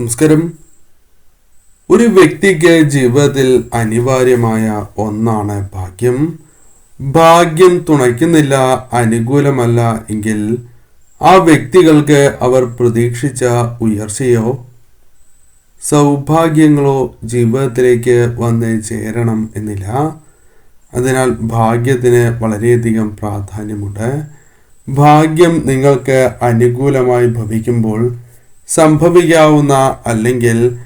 നമസ്കാരം. ഒരു വ്യക്തിക്ക് ജീവിതത്തിൽ അനിവാര്യമായ ഒന്നാണ് ഭാഗ്യം. ഭാഗ്യം തുണയ്ക്കുന്നില്ല അനുകൂലമല്ല എങ്കിൽ ആ വ്യക്തികൾക്ക് അവർ പ്രതീക്ഷിച്ച ഉയർച്ചയോ സൗഭാഗ്യങ്ങളോ ജീവിതത്തിലേക്ക് വന്ന് ചേരണം എന്നില്ല. അതിനാൽ ഭാഗ്യത്തിന് വളരെയധികം പ്രാധാന്യമുണ്ട്. ഭാഗ്യം നിങ്ങൾക്ക് അനുകൂലമായി ഭവിക്കുമ്പോൾ സംഭവിക്കാവുന്ന അല്ലെങ്കിൽ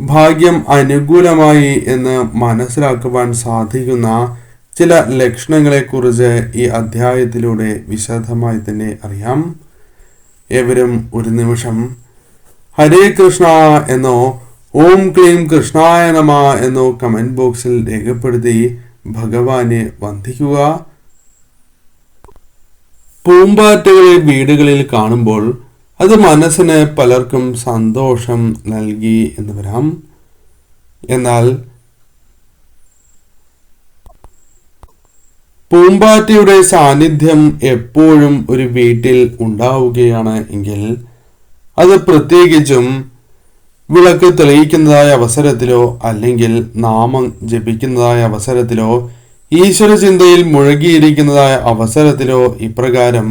ഭാഗ്യം അനുകൂലമായി എന്ന് മനസ്സിലാക്കുവാൻ സാധിക്കുന്ന ചില ലക്ഷണങ്ങളെക്കുറിച്ച് ഈ അധ്യായത്തിലൂടെ വിശദമായി തന്നെ അറിയാം. ഏവരും ഒരു നിമിഷം ഹരേ കൃഷ്ണ എന്നോ ഓം ക്ലീം കൃഷ്ണായ നമ എന്നോ കമന്റ് ബോക്സിൽ രേഖപ്പെടുത്തി ഭഗവാനെ വന്ദിക്കുക. പൂമ്പാറ്റകളെ വീടുകളിൽ കാണുമ്പോൾ അത് മനസ്സിന് പലർക്കും സന്തോഷം നൽകി എന്ന് വരാം. എന്നാൽ പൂമ്പാറ്റയുടെ സാന്നിധ്യം എപ്പോഴും ഒരു വീട്ടിൽ ഉണ്ടാവുകയാണ് എങ്കിൽ അത് പ്രത്യേകിച്ചും വിളക്ക് തെളിയിക്കുന്നതായ അവസരത്തിലോ അല്ലെങ്കിൽ നാമം ജപിക്കുന്നതായ അവസരത്തിലോ ഈശ്വര ചിന്തയിൽ മുഴുകിയിരിക്കുന്നതായ അവസരത്തിലോ ഇപ്രകാരം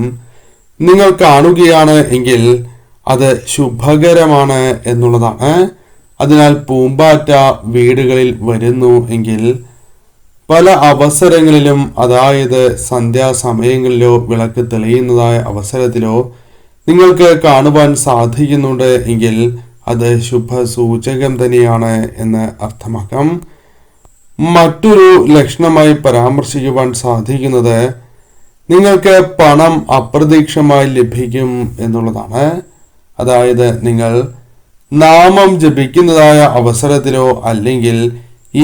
നിങ്ങൾ കാണുകയാണ് എങ്കിൽ അത് ശുഭകരമാണ് എന്നുള്ളതാണ്. അതിനാൽ പൂമ്പാറ്റ വീടുകളിൽ വരുന്നു എങ്കിൽ പല അവസരങ്ങളിലും അതായത് സന്ധ്യാസമയങ്ങളിലോ വിളക്ക് തെളിയുന്നതായ അവസരത്തിലോ നിങ്ങൾക്ക് കാണുവാൻ സാധിക്കുന്നുണ്ട് എങ്കിൽ അത് ശുഭ സൂചകം തന്നെയാണ് എന്ന് അർത്ഥമാക്കാം. മറ്റൊരു ലക്ഷണമായി പരാമർശിക്കുവാൻ സാധിക്കുന്നത് നിങ്ങൾക്ക് പണം അപ്രതീക്ഷമായി ലഭിക്കും എന്നുള്ളതാണ്. അതായത് നിങ്ങൾ നാമം ജപിക്കുന്നതായ അവസരത്തിലോ അല്ലെങ്കിൽ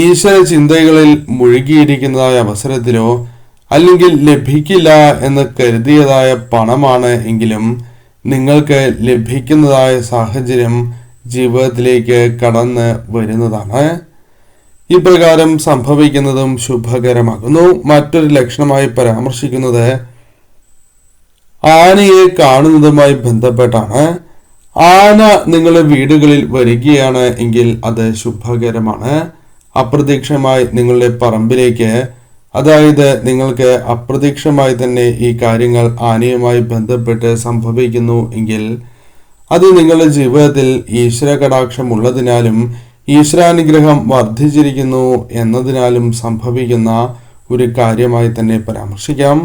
ഈശ്വര ചിന്തകളിൽ മുഴുകിയിരിക്കുന്നതായ അവസരത്തിലോ അല്ലെങ്കിൽ ലഭിക്കില്ല എന്ന് കരുതിയതായ പണമാണ് എങ്കിലും നിങ്ങൾക്ക് ലഭിക്കുന്നതായ സാഹചര്യം ജീവിതത്തിലേക്ക് കടന്ന് വരുന്നതാണ്. ഇപ്രകാരം സംഭവിക്കുന്നതും ശുഭകരമാകുന്നു. മറ്റൊരു ലക്ഷണമായി പരാമർശിക്കുന്നത് ആനയെ കാണുന്നതുമായി ബന്ധപ്പെട്ടാണ്. ആന നിങ്ങളുടെ വീടുകളിൽ വരികയാണ് എങ്കിൽ അത് ശുഭകരമാണ്. അപ്രതീക്ഷമായി നിങ്ങളുടെ പറമ്പിലേക്ക് അതായത് നിങ്ങൾക്ക് അപ്രതീക്ഷമായി തന്നെ ഈ കാര്യങ്ങൾ ആനയുമായി ബന്ധപ്പെട്ട് സംഭവിക്കുന്നു എങ്കിൽ അത് നിങ്ങളുടെ ജീവിതത്തിൽ ഈശ്വര കടാക്ഷം ഉള്ളതിനാലും ഈശ്വരാനുഗ്രഹം വർദ്ധിച്ചിരിക്കുന്നു എന്നതിനാലും സംഭവിക്കുന്ന ഒരു കാര്യമായി തന്നെ പരാമർശിക്കാം.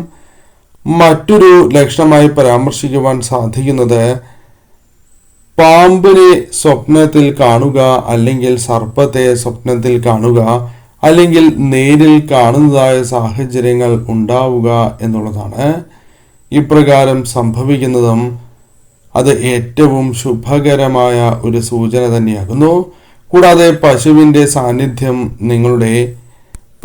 മറ്റൊരു ലക്ഷണമായി പരാമർശിക്കുവാൻ സാധിക്കുന്നത് പാമ്പിനെ സ്വപ്നത്തിൽ കാണുക അല്ലെങ്കിൽ സർപ്പത്തെ സ്വപ്നത്തിൽ കാണുക അല്ലെങ്കിൽ നേരിൽ കാണുന്നതായ സാഹചര്യങ്ങൾ ഉണ്ടാവുക എന്നുള്ളതാണ്. ഇപ്രകാരം സംഭവിക്കുന്നതും അത് ഏറ്റവും ശുഭകരമായ ഒരു സൂചന തന്നെയാകുന്നു. കൂടാതെ പശുവിന്റെ സാന്നിധ്യം നിങ്ങളുടെ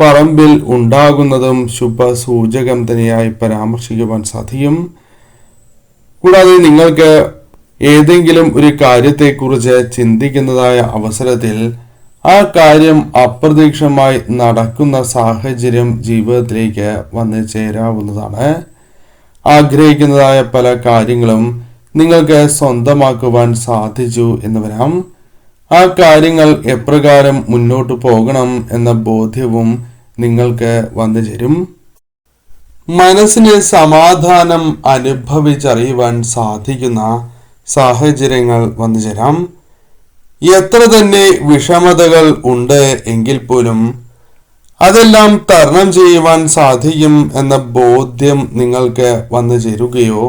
പറമ്പിൽ ഉണ്ടാകുന്നതും ശുഭ സൂചകം തന്നെയായി പരാമർശിക്കുവാൻ സാധിക്കും. കൂടാതെ നിങ്ങൾക്ക് ഏതെങ്കിലും ഒരു കാര്യത്തെക്കുറിച്ച് ചിന്തിക്കുന്നതായ അവസരത്തിൽ ആ കാര്യം അപ്രതീക്ഷമായി നടക്കുന്ന സാഹചര്യം ജീവിതത്തിലേക്ക് വന്നു ചേരാവുന്നതാണ്. ആഗ്രഹിക്കുന്നതായ പല കാര്യങ്ങളും നിങ്ങൾക്ക് സ്വന്തമാക്കുവാൻ സാധിച്ചു എന്ന് വരാം. ആ കാര്യങ്ങൾ എപ്രകാരം മുന്നോട്ട് പോകണം എന്ന ബോധ്യവും നിങ്ങൾക്ക് വന്നു ചേരും. മനസ്സിന് സമാധാനം അനുഭവിച്ചറിയുവാൻ സാധിക്കുന്ന സാഹചര്യങ്ങൾ വന്നു ചേരാം. എത്ര തന്നെ വിഷമതകൾ ഉണ്ട് എങ്കിൽ പോലും അതെല്ലാം തരണം ചെയ്യുവാൻ സാധിക്കും എന്ന ബോധ്യം നിങ്ങൾക്ക് വന്നു ചേരുകയോ?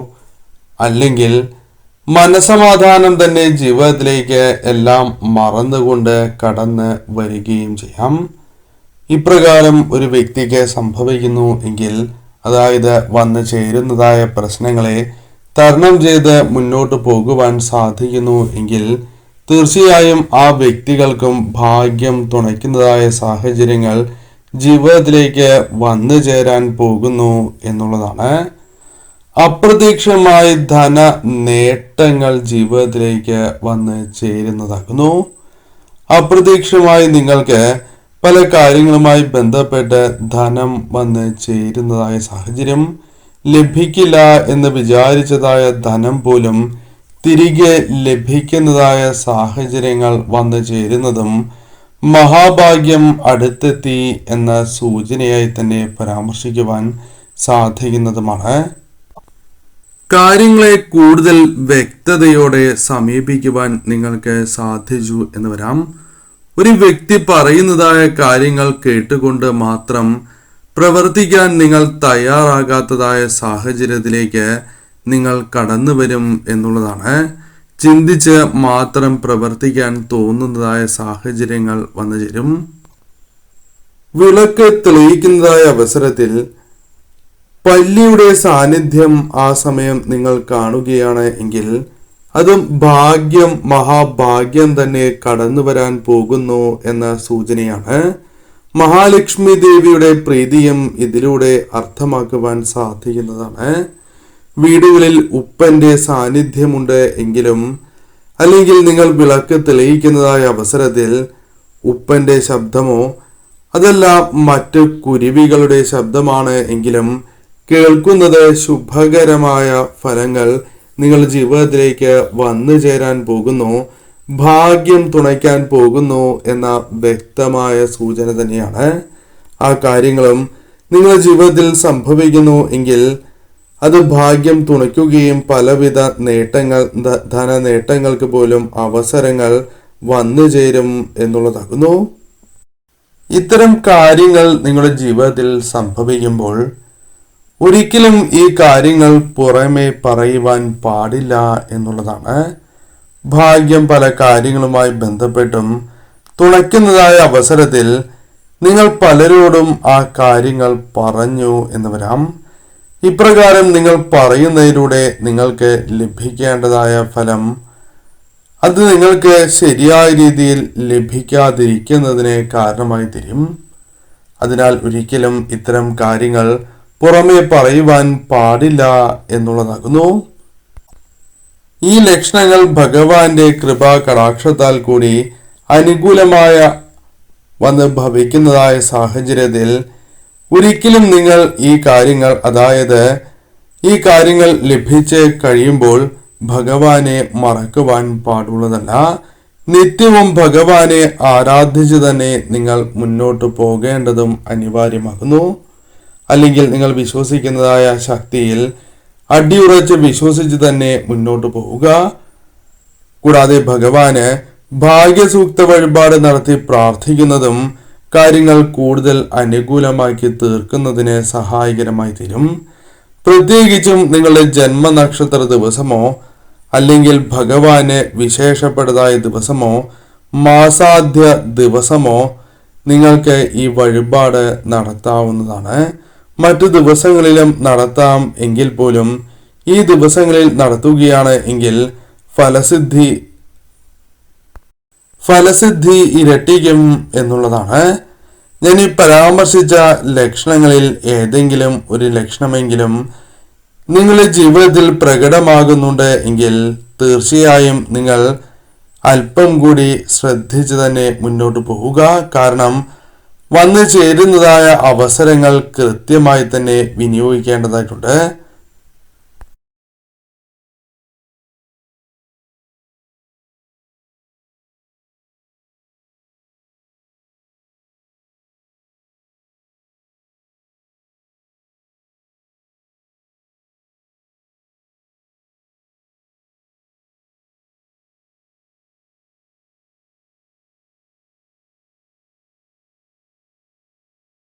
അല്ലെങ്കിൽ മനസമാധാനം തന്നെ ജീവിതത്തിലേക്ക് എല്ലാം മറന്നുകൊണ്ട് കടന്ന് വരികയും ചെയ്യാം. ഇപ്രകാരം ഒരു വ്യക്തിക്ക് സംഭവിക്കുന്നു എങ്കിൽ അതായത് വന്നു ചേരുന്നതായ പ്രശ്നങ്ങളെ തരണം ചെയ്ത് മുന്നോട്ട് പോകുവാൻ സാധിക്കുന്നു എങ്കിൽ തീർച്ചയായും ആ വ്യക്തികൾക്കും ഭാഗ്യം തുണയ്ക്കുന്നതായ സാഹചര്യങ്ങൾ ജീവിതത്തിലേക്ക് വന്നു ചേരാൻ പോകുന്നു എന്നുള്ളതാണ്. അപ്രതീക്ഷമായി ധന നേട്ടങ്ങൾ ജീവിതത്തിലേക്ക് വന്ന് ചേരുന്നതാകുന്നു അപ്രതീക്ഷമായി നിങ്ങൾക്ക് പല കാര്യങ്ങളുമായി ബന്ധപ്പെട്ട് ധനം വന്ന് ചേരുന്നതായ സാഹചര്യം ലഭിക്കില്ല എന്ന് വിചാരിച്ചതായ ധനം പോലും തിരികെ ലഭിക്കുന്നതായ സാഹചര്യങ്ങൾ വന്നു ചേരുന്നതും മഹാഭാഗ്യം അടുത്തെത്തി എന്ന സൂചനയായി തന്നെ പരാമർശിക്കുവാൻ സാധിക്കുന്നതുമാണ്. കാര്യങ്ങളെ കൂടുതൽ വ്യക്തതയോടെ സമീപിക്കുവാൻ നിങ്ങൾക്ക് സാധിച്ചു എന്ന് വരാം. ഒരു വ്യക്തി പറയുന്നതായ കാര്യങ്ങൾ കേട്ടുകൊണ്ട് മാത്രം പ്രവർത്തിക്കാൻ നിങ്ങൾ തയ്യാറാകാത്തതായ സാഹചര്യത്തിലേക്ക് നിങ്ങൾ കടന്നു വരും എന്നുള്ളതാണ്. ചിന്തിച്ച് മാത്രം പ്രവർത്തിക്കാൻ തോന്നുന്നതായ സാഹചര്യങ്ങൾ വന്നു ചേരും. വിളക്ക് തെളിയിക്കുന്നതായ അവസരത്തിൽ പല്ലിയുടെ സാന്നിധ്യം ആ സമയം നിങ്ങൾ കാണുകയാണ് എങ്കിൽ അതും ഭാഗ്യം മഹാഭാഗ്യം തന്നെ കടന്നു വരാൻ പോകുന്നു എന്ന സൂചനയാണ്. മഹാലക്ഷ്മി ദേവിയുടെ പ്രീതിയും ഇതിലൂടെ അർത്ഥമാക്കുവാൻ സാധിക്കുന്നതാണ്. വീടുകളിൽ ഉപ്പന്റെ സാന്നിധ്യമുണ്ട് എങ്കിലും അല്ലെങ്കിൽ നിങ്ങൾ വിളക്ക് തെളിയിക്കുന്നതായ അവസരത്തിൽ ഉപ്പന്റെ ശബ്ദമോ അതല്ല മറ്റ് കുരുവികളുടെ ശബ്ദമാണ് എങ്കിലും കേൾക്കുന്നത് ശുഭകരമായ ഫലങ്ങൾ നിങ്ങളുടെ ജീവിതത്തിലേക്ക് വന്നു ചേരാൻ പോകുന്നു ഭാഗ്യം തുണയ്ക്കാൻ പോകുന്നു എന്ന വ്യക്തമായ സൂചന തന്നെയാണ്. ആ കാര്യങ്ങളും നിങ്ങളുടെ ജീവിതത്തിൽ സംഭവിക്കുന്നു എങ്കിൽ അത് ഭാഗ്യം തുണയ്ക്കുകയും പലവിധ നേട്ടങ്ങൾ ധന നേട്ടങ്ങൾക്ക് പോലും അവസരങ്ങൾ വന്നു ചേരും എന്നുള്ളതാകുന്നു. ഇത്തരം കാര്യങ്ങൾ നിങ്ങളുടെ ജീവിതത്തിൽ സംഭവിക്കുമ്പോൾ ഒരിക്കലും ഈ കാര്യങ്ങൾ പുറമെ പറയുവാൻ പാടില്ല എന്നുള്ളതാണ്. ഭാഗ്യം പല കാര്യങ്ങളുമായി ബന്ധപ്പെട്ടും തുണയ്ക്കുന്നതായ അവസരത്തിൽ നിങ്ങൾ പലരോടും ആ കാര്യങ്ങൾ പറഞ്ഞു എന്ന് വരാം. ഇപ്രകാരം നിങ്ങൾ പറയുന്നതിലൂടെ നിങ്ങൾക്ക് ലഭിക്കേണ്ടതായ ഫലം അത് നിങ്ങൾക്ക് ശരിയായ രീതിയിൽ ലഭിക്കാതിരിക്കുന്നതിന് കാരണമായി തരും. അതിനാൽ ഒരിക്കലും ഇത്തരം കാര്യങ്ങൾ പുറമെ പറയുവാൻ പാടില്ല എന്നുള്ളതാകുന്നു. ഈ ലക്ഷണങ്ങൾ ഭഗവാന്റെ കൃപാ കടാക്ഷത്താൽ കൂടി അനുകൂലമായ വന്ന് ഭവിക്കുന്നതായ സാഹചര്യത്തിൽ ഒരിക്കലും നിങ്ങൾ ഈ കാര്യങ്ങൾ അതായത് ഈ കാര്യങ്ങൾ ലഭിച്ച് കഴിയുമ്പോൾ ഭഗവാനെ മറക്കുവാൻ പാടുള്ളതല്ല. നിത്യവും ഭഗവാനെ ആരാധിച്ചു തന്നെ നിങ്ങൾ മുന്നോട്ട് പോകേണ്ടതും അനിവാര്യമാകുന്നു. അല്ലെങ്കിൽ നിങ്ങൾ വിശ്വസിക്കുന്നതായ ശക്തിയിൽ അടിയുറച്ച് വിശ്വസിച്ച് തന്നെ മുന്നോട്ട് പോവുക. കൂടാതെ ഭഗവാന് ഭാഗ്യസൂക്ത വഴിപാട് നടത്തി പ്രാർത്ഥിക്കുന്നതും കാര്യങ്ങൾ കൂടുതൽ അനുകൂലമാക്കി തീർക്കുന്നതിന് സഹായകരമായി തീരും. പ്രത്യേകിച്ചും നിങ്ങളുടെ ജന്മനക്ഷത്ര ദിവസമോ അല്ലെങ്കിൽ ഭഗവാന് വിശേഷപ്പെട്ടതായ ദിവസമോ മാസാദ്യ ദിവസമോ നിങ്ങൾക്ക് ഈ വഴിപാട് നടത്താവുന്നതാണ്. മറ്റു ദിവസങ്ങളിലും നടത്താം എങ്കിൽ പോലും ഈ ദിവസങ്ങളിൽ നടത്തുകയാണ് എങ്കിൽ ഫലസിദ്ധി ഫലസിദ്ധി ഇരട്ടിക്കും എന്നുള്ളതാണ്. ഞാൻ ഈ പരാമർശിച്ച ലക്ഷണങ്ങളിൽ ഏതെങ്കിലും ഒരു ലക്ഷണമെങ്കിലും നിങ്ങളുടെ ജീവിതത്തിൽ പ്രകടമാകുന്നുണ്ട് എങ്കിൽ തീർച്ചയായും നിങ്ങൾ അല്പം കൂടി ശ്രദ്ധിച്ച് തന്നെ മുന്നോട്ട് പോവുക. കാരണം വന്നു ചേരുന്നതായ അവസരങ്ങൾ കൃത്യമായി തന്നെ വിനിയോഗിക്കേണ്ടതായിട്ടുണ്ട്.